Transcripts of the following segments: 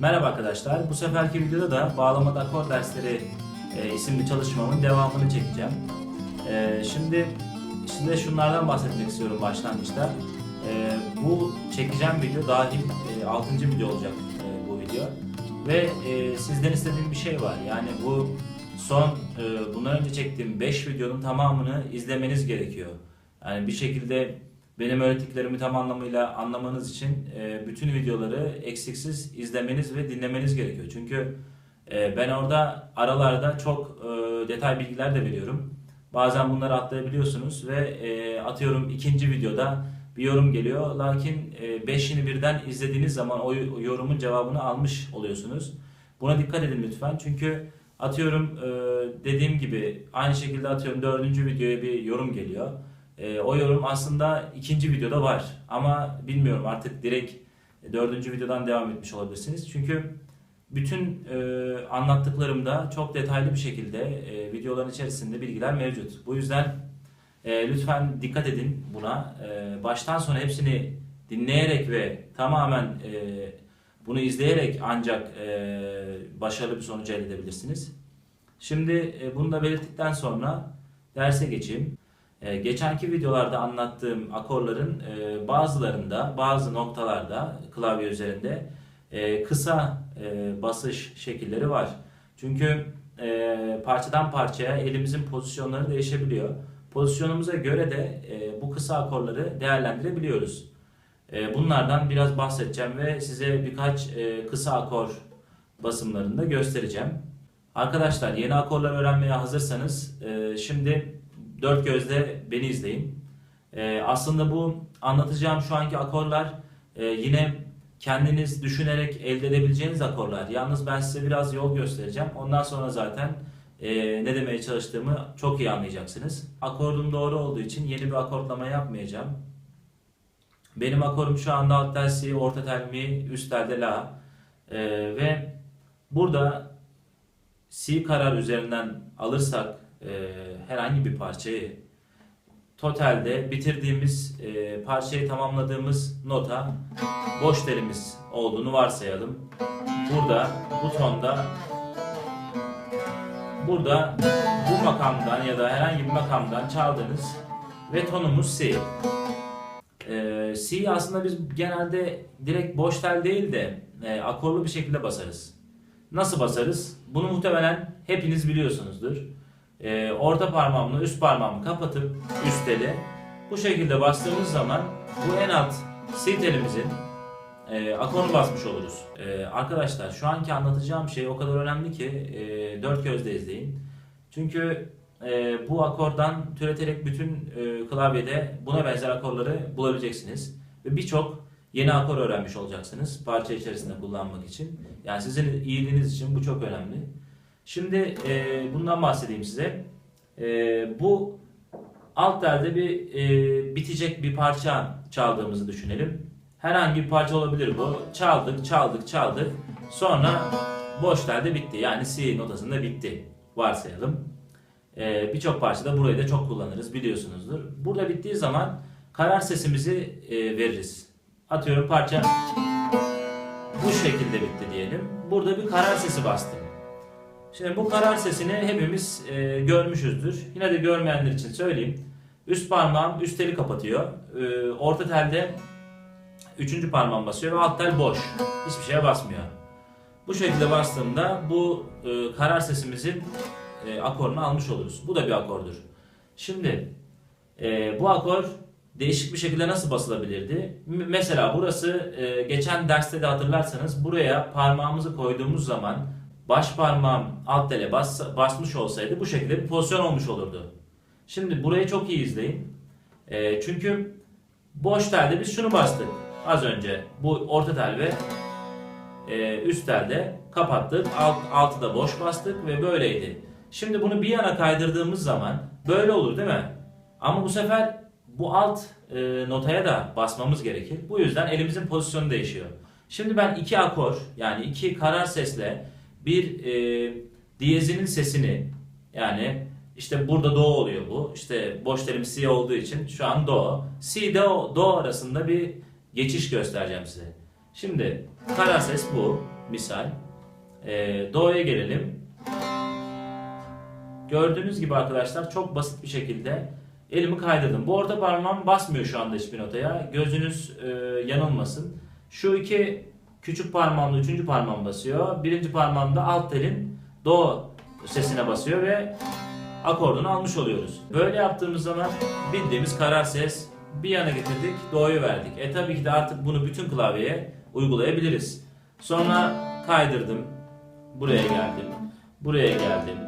Merhaba arkadaşlar. Bu seferki videoda da bağlamada akor dersleri e, isimli çalışmamın devamını çekeceğim. E, şimdi size şunlardan bahsetmek istiyorum başlangıçta. E, bu çekeceğim video dahil e, 6. video olacak e, bu video. Ve e, sizden istediğim bir şey var. Yani bu son e, bundan önce çektiğim 5 videonun tamamını izlemeniz gerekiyor. Yani bir şekilde benim öğrettiklerimi tam anlamıyla anlamanız için e, bütün videoları eksiksiz izlemeniz ve dinlemeniz gerekiyor. Çünkü e, ben orada aralarda çok e, detay bilgiler de veriyorum. Bazen bunları atlayabiliyorsunuz ve e, atıyorum ikinci videoda bir yorum geliyor. Lakin e, beşini birden izlediğiniz zaman o o yorumun cevabını almış oluyorsunuz. Buna dikkat edin lütfen. Çünkü atıyorum e, dediğim gibi aynı şekilde atıyorum dördüncü videoya bir yorum geliyor. E, o yorum aslında ikinci videoda var. Ama bilmiyorum artık direkt dördüncü videodan devam etmiş olabilirsiniz. Çünkü bütün e, anlattıklarımda çok detaylı bir şekilde e, videoların içerisinde bilgiler mevcut. Bu yüzden e, lütfen dikkat edin buna. E, baştan sona hepsini dinleyerek ve tamamen e, bunu izleyerek ancak e, başarılı bir sonuç elde edebilirsiniz. Şimdi e, bunu da belirttikten sonra derse geçeyim. E, geçenki videolarda anlattığım akorların e, bazılarında, bazı noktalarda klavye üzerinde e, kısa e, basış şekilleri var. Çünkü e, parçadan parçaya elimizin pozisyonları değişebiliyor. Pozisyonumuza göre de e, bu kısa akorları değerlendirebiliyoruz. E, bunlardan biraz bahsedeceğim ve size birkaç e, kısa akor basımlarını da göstereceğim. Arkadaşlar yeni akorlar öğrenmeye hazırsanız e, şimdi dört gözle beni izleyin. E, aslında bu anlatacağım şu anki akorlar e, yine kendiniz düşünerek elde edebileceğiniz akorlar. Yalnız ben size biraz yol göstereceğim. Ondan sonra zaten e, ne demeye çalıştığımı çok iyi anlayacaksınız. Akordum doğru olduğu için yeni bir akortlama yapmayacağım. Benim akorum şu anda alt tel si, orta tel mi, üst telde la. E, ve burada si karar üzerinden alırsak e, herhangi bir parçayı totalde bitirdiğimiz e, parçayı tamamladığımız nota boş telimiz olduğunu varsayalım. Burada bu tonda burada bu makamdan ya da herhangi bir makamdan çaldığınız ve tonumuz si. E, si aslında biz genelde direkt boş tel değil de e, akorlu bir şekilde basarız. Nasıl basarız? Bunu muhtemelen hepiniz biliyorsunuzdur. E, orta parmağımla üst parmağımı kapatıp üst teli bu şekilde bastığımız zaman bu en alt si telimizin e, akorunu basmış oluruz. E, arkadaşlar şu anki anlatacağım şey o kadar önemli ki e, dört gözle izleyin. Çünkü e, bu akordan türeterek bütün e, klavyede buna benzer akorları bulabileceksiniz. Ve birçok yeni akor öğrenmiş olacaksınız parça içerisinde kullanmak için. Yani sizin iyiliğiniz için bu çok önemli. Şimdi e, bundan bahsedeyim size. E, bu alt telde bir e, bitecek bir parça çaldığımızı düşünelim. Herhangi bir parça olabilir bu. Çaldık, çaldık, çaldık. Sonra boş telde bitti. Yani C notasında bitti. Varsayalım. E, Birçok parçada burayı da çok kullanırız biliyorsunuzdur. Burada bittiği zaman karar sesimizi e, veririz. Atıyorum parça bu şekilde bitti diyelim. Burada bir karar sesi bastım. Şimdi bu karar sesini hepimiz e, görmüşüzdür. Yine de görmeyenler için söyleyeyim. Üst parmağım üst teli kapatıyor. E, orta telde üçüncü parmağım basıyor ve alt tel boş. Hiçbir şeye basmıyor. Bu şekilde bastığımda bu e, karar sesimizin e, akorunu almış oluruz. Bu da bir akordur. Şimdi e, bu akor değişik bir şekilde nasıl basılabilirdi? M- mesela burası e, geçen derste de hatırlarsanız buraya parmağımızı koyduğumuz zaman baş parmağım alt tele bas, basmış olsaydı bu şekilde bir pozisyon olmuş olurdu. Şimdi burayı çok iyi izleyin. E, çünkü boş telde biz şunu bastık az önce. Bu orta tel ve e, üst telde kapattık. Alt, altı da boş bastık ve böyleydi. Şimdi bunu bir yana kaydırdığımız zaman böyle olur değil mi? Ama bu sefer bu alt e, notaya da basmamız gerekir. Bu yüzden elimizin pozisyonu değişiyor. Şimdi ben iki akor yani iki karar sesle bir e, diyezinin sesini yani işte burada do oluyor bu. İşte boş terim si olduğu için şu an do. Si do, do arasında bir geçiş göstereceğim size. Şimdi karar ses bu. Misal. Ee, do'ya gelelim. Gördüğünüz gibi arkadaşlar çok basit bir şekilde elimi kaydırdım. Bu orta parmağım basmıyor şu anda hiçbir notaya. Gözünüz e, yanılmasın. Şu iki küçük parmağımla üçüncü parmağım basıyor. Birinci parmağımda alt telin do sesine basıyor ve akordunu almış oluyoruz. Böyle yaptığımız zaman bildiğimiz karar ses bir yana getirdik, do'yu verdik. E tabii ki de artık bunu bütün klavyeye uygulayabiliriz. Sonra kaydırdım. Buraya geldim. Buraya geldim.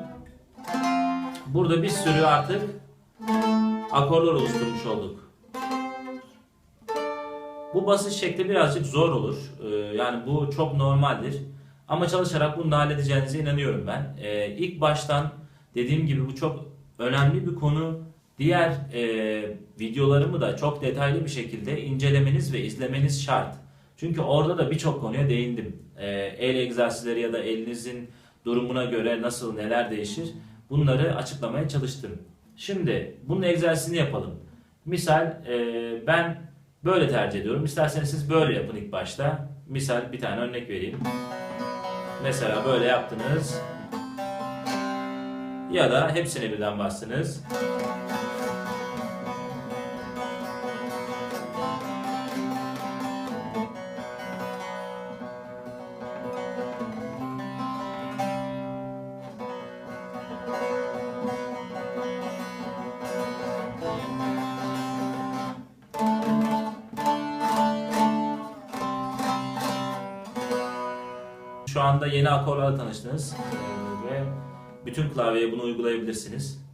Burada bir sürü artık akorlar oluşturmuş olduk. Bu basış şekli birazcık zor olur. Ee, yani bu çok normaldir. Ama çalışarak bunu da halledeceğinize inanıyorum ben. Ee, ilk baştan dediğim gibi bu çok önemli bir konu. Diğer e, videolarımı da çok detaylı bir şekilde incelemeniz ve izlemeniz şart. Çünkü orada da birçok konuya değindim. Ee, el egzersizleri ya da elinizin durumuna göre nasıl neler değişir bunları açıklamaya çalıştım. Şimdi bunun egzersizini yapalım. Misal e, ben böyle tercih ediyorum. İsterseniz siz böyle yapın ilk başta. Misal bir tane örnek vereyim. Mesela böyle yaptınız. Ya da hepsine birden bastınız. Şu anda yeni akorlarla tanıştınız ve bütün klavyeye bunu uygulayabilirsiniz.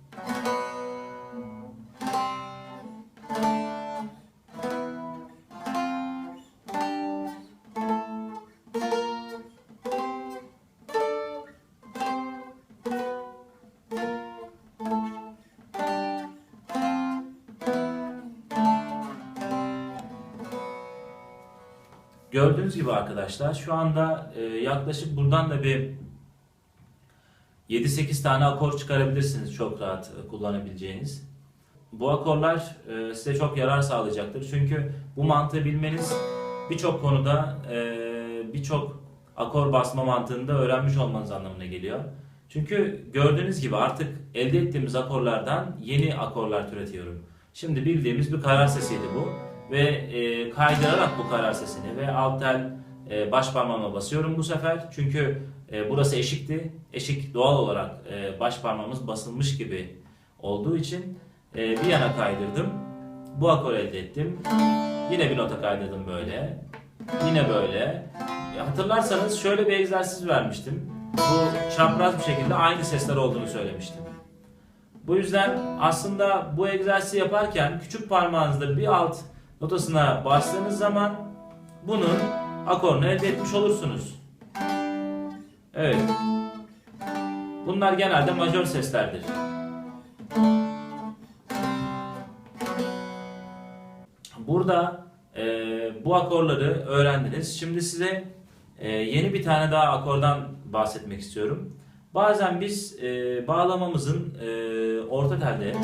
Gördüğünüz gibi arkadaşlar şu anda e, yaklaşık buradan da bir 7-8 tane akor çıkarabilirsiniz çok rahat e, kullanabileceğiniz. Bu akorlar e, size çok yarar sağlayacaktır. Çünkü bu mantığı bilmeniz birçok konuda e, birçok akor basma mantığını da öğrenmiş olmanız anlamına geliyor. Çünkü gördüğünüz gibi artık elde ettiğimiz akorlardan yeni akorlar türetiyorum. Şimdi bildiğimiz bir karar sesiydi bu ve e, kaydırarak bu karar sesini ve alt tel e, baş parmağıma basıyorum bu sefer. Çünkü e, burası eşikti. Eşik doğal olarak e, baş parmağımız basılmış gibi olduğu için e, bir yana kaydırdım. Bu akor elde ettim. Yine bir nota kaydırdım böyle. Yine böyle. Ya hatırlarsanız şöyle bir egzersiz vermiştim. Bu çapraz bir şekilde aynı sesler olduğunu söylemiştim. Bu yüzden aslında bu egzersizi yaparken küçük parmağınızda bir alt notasına bastığınız zaman bunun akorunu elde etmiş olursunuz. Evet. Bunlar genelde majör seslerdir. Burada e, bu akorları öğrendiniz. Şimdi size e, yeni bir tane daha akordan bahsetmek istiyorum. Bazen biz e, bağlamamızın e, orta telde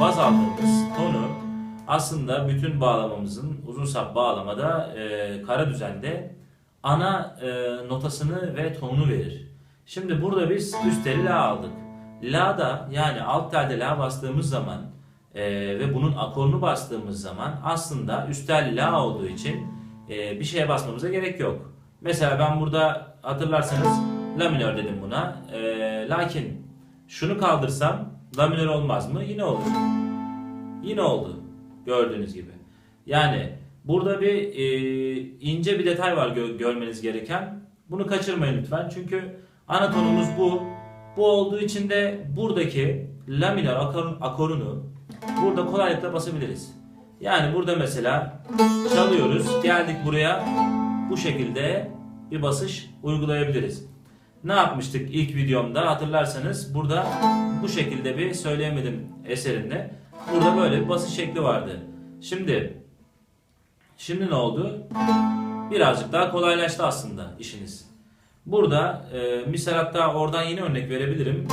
baz aldığımız tonu aslında bütün bağlamamızın uzun sap bağlamada e, kara düzende ana e, notasını ve tonunu verir. Şimdi burada biz üst teli la aldık. La da yani alt telde la bastığımız zaman e, ve bunun akorunu bastığımız zaman aslında üst tel la olduğu için e, bir şeye basmamıza gerek yok. Mesela ben burada hatırlarsanız la minör dedim buna. E, lakin şunu kaldırsam la minör olmaz mı? Yine olur. Yine oldu. Gördüğünüz gibi. Yani burada bir e, ince bir detay var gö- görmeniz gereken. Bunu kaçırmayın lütfen. Çünkü ana tonumuz bu. Bu olduğu için de buradaki la minör akor- akorunu burada kolaylıkla basabiliriz. Yani burada mesela çalıyoruz. Geldik buraya bu şekilde bir basış uygulayabiliriz. Ne yapmıştık ilk videomda hatırlarsanız burada bu şekilde bir söyleyemedim eserinde. Burada böyle bir basış şekli vardı. Şimdi şimdi ne oldu? Birazcık daha kolaylaştı aslında işiniz. Burada e, misal hatta oradan yine örnek verebilirim.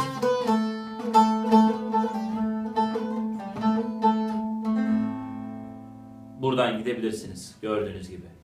Buradan gidebilirsiniz gördüğünüz gibi.